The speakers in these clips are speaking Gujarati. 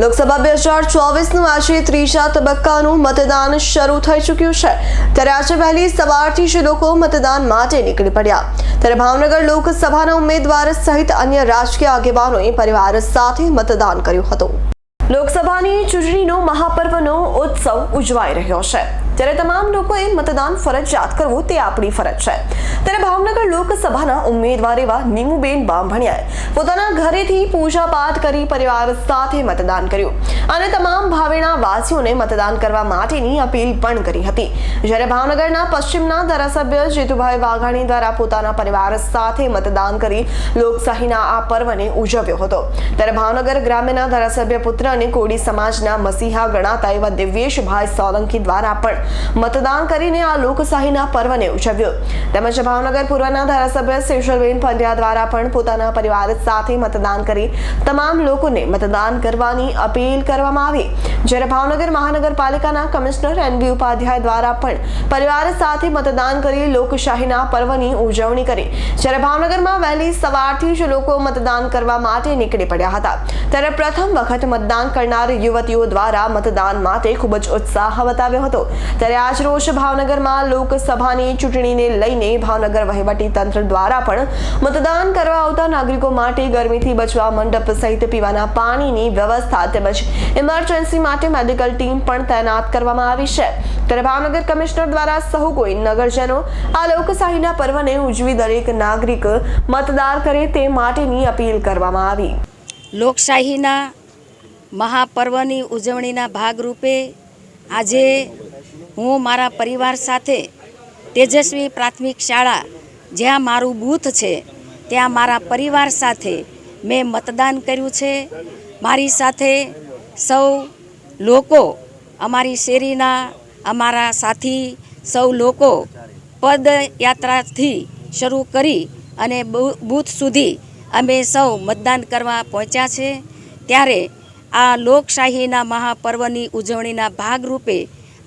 લોકસભા બે હજાર ચોવીસનું આજે ત્રીજા તબક્કાનું મતદાન શરૂ થઈ ચૂક્યું છે. ત્યારે આજે વહેલી સવારથી જ લોકો મતદાન માટે નીકળી પડ્યા. ત્યારે ભાવનગર લોકસભાના ઉમેદવાર સહિત અન્ય રાજકીય આગેવાનોએ પરિવાર સાથે મતદાન કર્યું હતું. લોકસભાની ચૂંટણીનો મહાપર્વનો ઉત્સવ ઉજવાઈ રહ્યો છે. ત્યારે તમામ લોકોએ મતદાન ફરજિયાત કરવું તે આપણી ફરજ છે. ત્યારે ભાવનગર લોકસભાના ઉમેદવાર એવા નીમુબેન બાંભણિયાએ પોતાના ઘરેથી પૂજા પાઠ કરી પરિવાર સાથે મતદાન કર્યું. અને તમામ ભાવેણા વાસીઓને મતદાન કરવા માટેની અપીલ પણ કરી હતી. જ્યારે ભાવનગરના પશ્ચિમના ધારાસભ્ય જીતુભાઈ વાઘાણી દ્વારા પોતાના પરિવાર સાથે મતદાન કરી લોકશાહીના આ પર્વને ઉજવ્યો હતો. ત્યારે ભાવનગર ગ્રામ્યના ધારાસભ્ય પુત્ર અને કોડી સમાજના મસીહા ગણાતા એવા દિવ્યેશભાઈ સોલંકી દ્વારા પણ મતદાન કરીને આ લોકશાહીના પર્વને ઉજવ્યો. તેમજ ભાવનગર પૂર્વના ધારાસભ્ય શેષલબેન પંડ્યા દ્વારા પણ પોતાના પરિવાર સાથે મતદાન કરી તમામ લોકોને મતદાન કરવાની અપીલ કરવામાં આવી. જ્યારે ભાવનગર મહાનગરપાલિકાના કમિશનર એન બી ઉપાધ્યાય દ્વારા પણ પરિવાર સાથે મતદાન કરી લોકશાહીના પર્વની ઉજવણી કરી. જ્યારે ભાવનગરમાં વહેલી સવારથી જ લોકો મતદાન કરવા માટે નીકળી પડ્યા હતા. ત્યારે પ્રથમ વખત મતદાન કરનાર યુવતીઓ દ્વારા મતદાન માટે ખૂબ જ ઉત્સાહ બતાવ્યો હતો. ત્યારે આજ રોજ ભાવનગરમાં લોકસભાની ચૂંટણીને લઈને ભાવનગર વહીવટી તંત્ર દ્વારા પણ મતદાન કરવા આવતા નાગરિકો માટે ગરમીથી બચવા મંડપ સહિત પીવાના પાણીની વ્યવસ્થા તેમજ ઇમરજન્સી માટે મેડિકલ ટીમ પણ તૈનાત કરવામાં આવી છે. ત્યારે ભાવનગર કમિશનર દ્વારા સહુ કોઈ નગરજનો આ લોકશાહીના પર્વને ઉજવી દરેક નાગરિક મતદાન કરે તે માટેની અપીલ કરવામાં આવી. લોકશાહીના મહાપર્વની ઉજવણીના ભાગરૂપે આજે હું મારા પરિવાર સાથે તેજસ્વી પ્રાથમિક શાળા જ્યાં મારું બૂથ છે, ત્યાં મારા પરિવાર સાથે મેં મતદાન કર્યું છે. મારી સાથે સૌ લોકો અમારી શેરીના, અમારા સાથી સૌ લોકો પદયાત્રાથી શરૂ કરી અને બૂથ સુધી અમે સૌ મતદાન કરવા પહોંચ્યા છે. ત્યારે આ લોકશાહીના મહાપર્વની ઉજવણીના ભાગરૂપે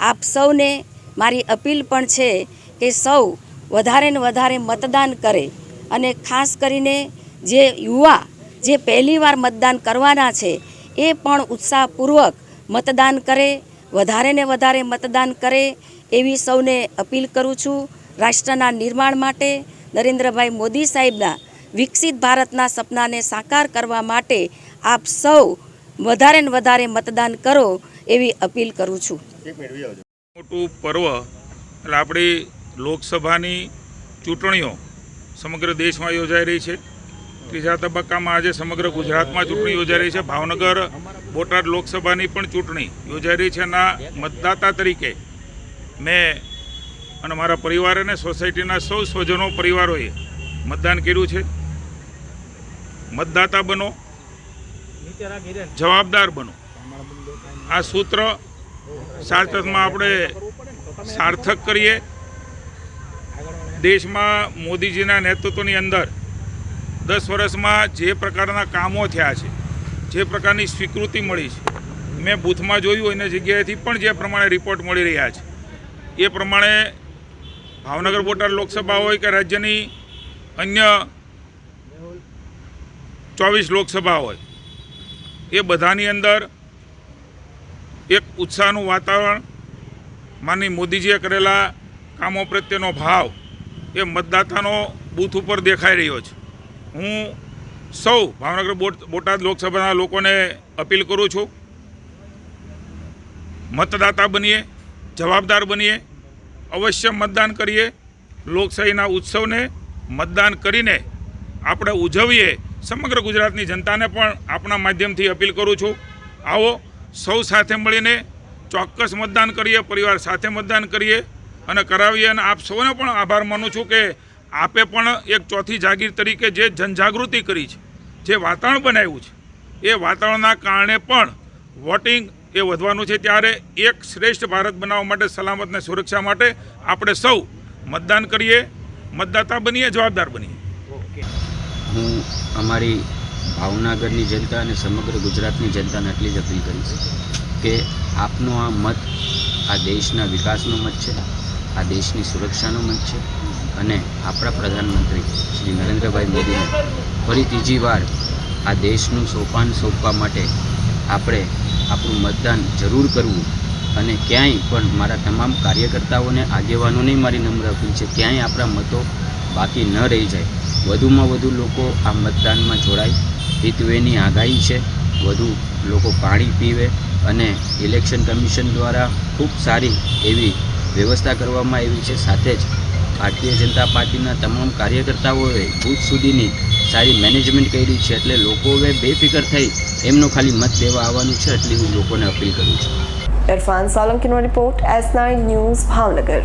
આપ સૌને મારી અપીલ પણ છે કે સૌ વધારે ને વધારે મતદાન કરે. અને ખાસ કરીને જે યુવા જે પહેલીવાર મતદાન કરવાના છે, એ પણ ઉત્સાહપૂર્વક મતદાન કરે, વધારે ને વધારે મતદાન કરે એવી સૌને અપીલ કરું છું. રાષ્ટ્રના નિર્માણ માટે નરેન્દ્રભાઈ મોદી સાહેબના વિકસિત ભારતના સપનાને સાકાર કરવા માટે આપ સૌ વધારે ને વધારે મતદાન કરો. એવી અપીલ કરું છું. મોટું પર્વ એટલે આપણી લોકસભાની ચૂંટણીઓ સમગ્ર દેશમાં યોજાઈ રહી છે. ત્રીજા તબક્કામાં આજે સમગ્ર ગુજરાતમાં ચૂંટણી યોજાઈ રહી છે. ભાવનગર બોટાદ લોકસભાની પણ ચૂંટણી યોજાઈ રહી છે એના મતદાતા તરીકે મેં અને મારા પરિવાર અને સોસાયટીના સૌ સ્વજનો પરિવારોએ મતદાન કર્યું છે. મતદાતા બનો, જવાબદાર બનો. આ સૂત્ર સાર્થકમાં આપણે સાર્થક કરીએ. દેશમાં મોદીજીના નેતૃત્વની અંદર દસ વર્ષમાં જે પ્રકારના કામો થયા છે, જે પ્રકારની સ્વીકૃતિ મળી છે, મેં બૂથમાં જોયું, એના જગ્યાએથી પણ જે પ્રમાણે રિપોર્ટ મળી રહ્યા છે. એ પ્રમાણે ભાવનગર બોટાદ લોકસભા હોય કે રાજ્યની અન્ય ચોવીસ લોકસભા હોય, એ બધાની અંદર એક ઉત્સાહનું વાતાવરણ માનની મોદીજીએ કરેલા કામો પ્રત્યેનો ભાવ એ મતદાતાનો બૂથ ઉપર દેખાઈ રહ્યો છે. હું સૌ ભાવનગર બોટ, બોટાદ લોકસભાના લોકોને અપીલ કરું છું, મતદાતા બનીએ, જવાબદાર બનીએ, અવશ્ય મતદાન કરીએ, લોકશાહીના ઉત્સવને મતદાન કરીને આપણે ઉજવીએ. સમગ્ર ગુજરાતની જનતાને પણ આપણા માધ્યમથી અપીલ કરું છું. આવો સૌ સાથે મળીને ચોક્કસ મતદાન કરીએ, પરિવાર સાથે મતદાન કરીએ અને કરાવીએ. અને આપ સૌને પણ આભાર માનું છું કે આપે પણ એક ચોથી જાગીર તરીકે જે જનજાગૃતિ કરી છે, જે વાતાવરણ બનાવ્યું છે, એ વાતાવરણના કારણે પણ વોટિંગ એ વધવાનું છે. ત્યારે એક શ્રેષ્ઠ ભારત બનાવવા માટે, સલામત અને સુરક્ષા માટે આપણે સૌ મતદાન કરીએ, મતદાતા બનીએ, જવાબદાર બનીએ. હું અમારી ભાવનગરની જનતા અને સમગ્ર ગુજરાતની જનતાને એટલી જ અપીલ કરીશ કે આપનો આ મત આ દેશના વિકાસનો મત છે, આ દેશની સુરક્ષાનો મત છે અને આપણા પ્રધાનમંત્રી શ્રી નરેન્દ્રભાઈ મોદીને ફરી ત્રીજી વાર આ દેશનું સોપાન સોંપવા માટે આપણે આપણું મતદાન જરૂર કરવું અને ક્યાંય પણ મારા તમામ કાર્યકર્તાઓને, આગેવાનોને મારી નમ્ર અપીલ છે, ક્યાંય આપણા મતો બાકી ન રહી જાય. વધુમાં વધુ લોકો આ મતદાનમાં જોડાય. હિતવેની આગાહી છે. વધુ લોકો પાણી પીવે અને ઇલેક્શન કમિશન દ્વારા ખૂબ સારી એવી વ્યવસ્થા કરવામાં આવી છે. સાથે જ ભારતીય જનતા પાર્ટીના તમામ કાર્યકર્તાઓએ બુથ સુધીની સારી મેનેજમેન્ટ કરી છે એટલે લોકોએ બેફિકર થઈ એમનો ખાલી મત દેવા આવવાનું છે એટલી હું લોકોને અપીલ કરું છું. Irfan સોલંકીનો report S nine news Bhavnagar.